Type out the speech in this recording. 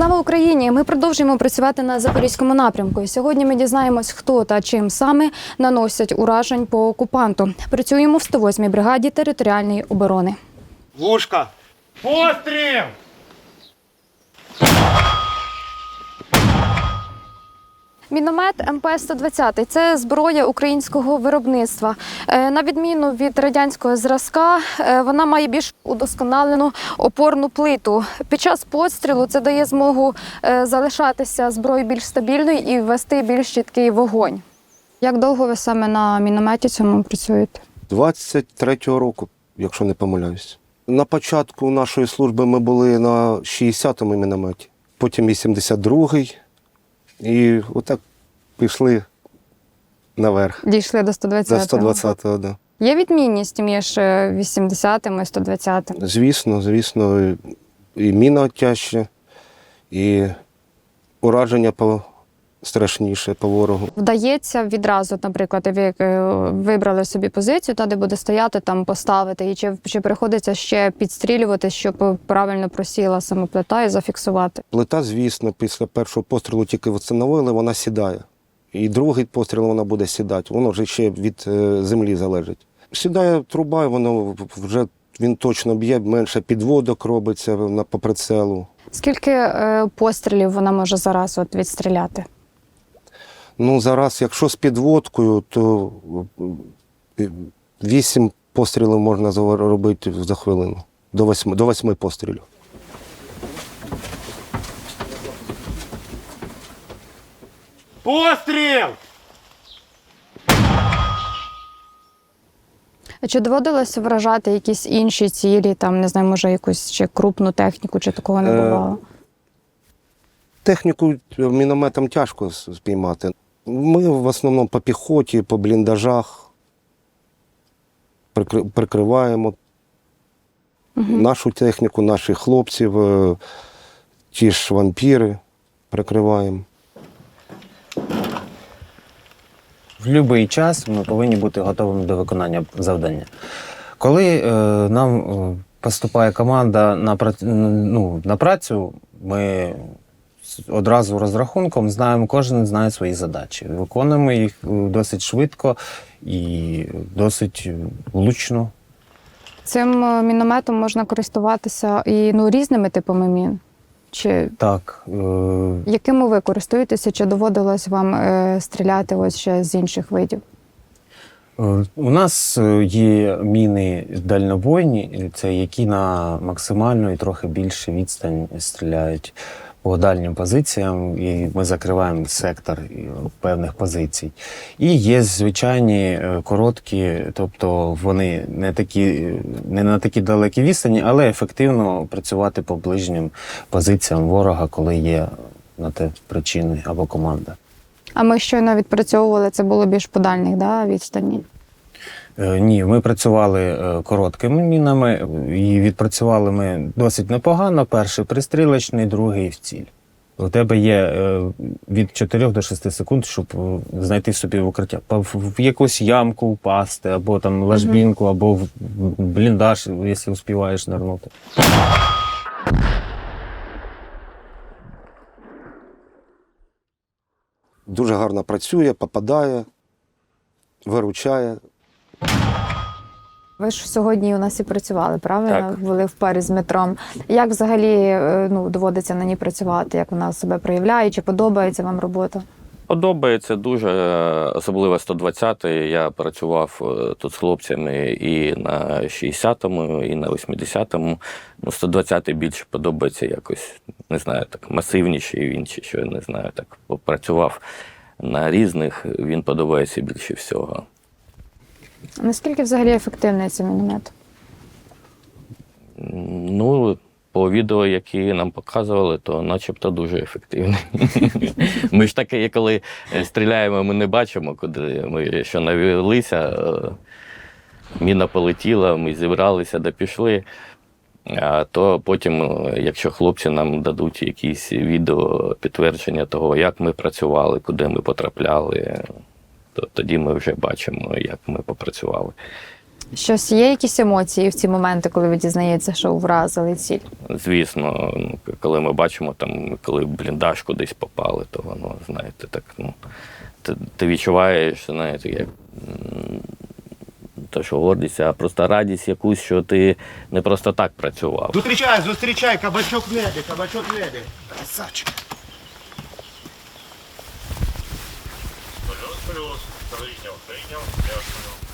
Слава Україні! Ми продовжуємо працювати на запорізькому напрямку. І Сьогодні ми дізнаємось, хто та чим саме наносять уражень по окупанту. Працюємо в 108-й бригаді територіальної оборони. Лужка! Постріл! Міномет МП-120 – це зброя українського виробництва. Е, На відміну від радянського зразка, е, вона має більш удосконалену опорну плиту. Під час пострілу це дає змогу е, залишатися зброєю більш стабільною і вести більш чіткий вогонь. Як довго ви саме на мінометі цьому працюєте? 23-го року, якщо не помиляюсь. На початку нашої служби ми були на 60-му мінометі, потім 82-й. І отак пішли наверх. Дійшли до 120 До 120-го, да. Є відмінність між е, 80-м і 120-м? Звісно, звісно, і- і міна тяжче, і ураження по страшніше по ворогу. Вдається відразу, наприклад, ви е, вибрали собі позицію, та де буде стояти, там поставити, і чи, чи приходиться ще підстрілювати, щоб правильно просіла саме плита і зафіксувати? Плита, звісно, після першого пострілу тільки встановили, вона сідає. І другий постріл вона буде сідати. Воно вже ще від е, землі залежить. Сідає труба, і воно вже він точно б'є, менше підводок робиться на по прицелу. Скільки е, пострілів вона може зараз от відстріляти? Ну, зараз, якщо з підводкою, то е, вісім пострілів можна робити за хвилину. До восьми, до восьми пострілів. Постріл! А Чи доводилося вражати якісь інші цілі, там не знаю, може якусь ще крупну техніку, чи такого не Е, бувало? Техніку мінометом тяжко спіймати. Ми в основному по піхоті, по бліндажах прикри- прикриваємо нашу техніку, наших хлопців, е, ті ж вампіри прикриваємо. В будь-який час ми повинні бути готовими до виконання завдання. Коли е, нам е, поступає команда на, ну, на працю, ми одразу розрахунком знаємо, кожен знає свої задачі. Виконуємо їх е, досить швидко і досить е, влучно. Цим е, мінометом можна користуватися і ну, різними типами мін. Чи Так, е, Якими ви користуєтеся? Чи доводилось вам е, стріляти ось ще з інших видів? Е, У нас є міни дальнобойні, це які на максимальну і трохи більше відстань стріляють по дальнім позиціям, і ми закриваємо сектор е, певних позицій. І є звичайні е, короткі, тобто вони не такі, не на такі далекі відстані, але ефективно працювати по ближнім позиціям ворога, коли є на те причини або команда. А ми щойно відпрацьовували це було більш по дальніх да, відстані. Е, Ні, ми працювали е, короткими мінами і відпрацювали ми досить непогано. Перший пристрілочний, другий в ціль. У тебе є е, від 4 до 6 секунд, щоб знайти собі укриття. В в якусь ямку впасти, або там ложбінку, або в в бліндаж, якщо успіваєш нирнути. Дуже гарно працює, попадає, виручає. Ви ж сьогодні у нас і працювали, правильно? Так. Були в парі з метром. Як взагалі е, ну, доводиться на ній працювати? Як вона себе проявляє? Чи подобається вам робота? Подобається дуже, е, особливо 120-й. Я працював е, тут з хлопцями і на 60-му, і на 80-му. Ну, 120-й більше подобається якось, не знаю, так масивніший він чи що, не знаю, так попрацював на різних, він подобається більше всього. Наскільки взагалі ефективний цей міномет? Ну, по відео, які нам показували, то начебто дуже ефективний. Ми ж таке, коли стріляємо, ми не бачимо, куди ми що навелися. Міна полетіла, ми зібралися да пішли. А то потім, якщо хлопці нам дадуть якісь відео підтвердження того, як ми працювали, куди ми потрапляли, то тоді ми вже бачимо, як ми попрацювали. Щось є якісь емоції в ці моменти, коли ви дізнаєтеся, що вразили ціль? Звісно, ну, коли ми бачимо, там, коли в бліндаж кудись попали, то воно, знаєте, так, ну, ти, ти відчуваєш, знаєте, як. Те, що гордість, а просто радість якусь, що ти не просто так працював. Зустрічай, зустрічай, кабачок в небі, кабачок в небі. Красавчик. Плюс, Принял, принял. Я дякую.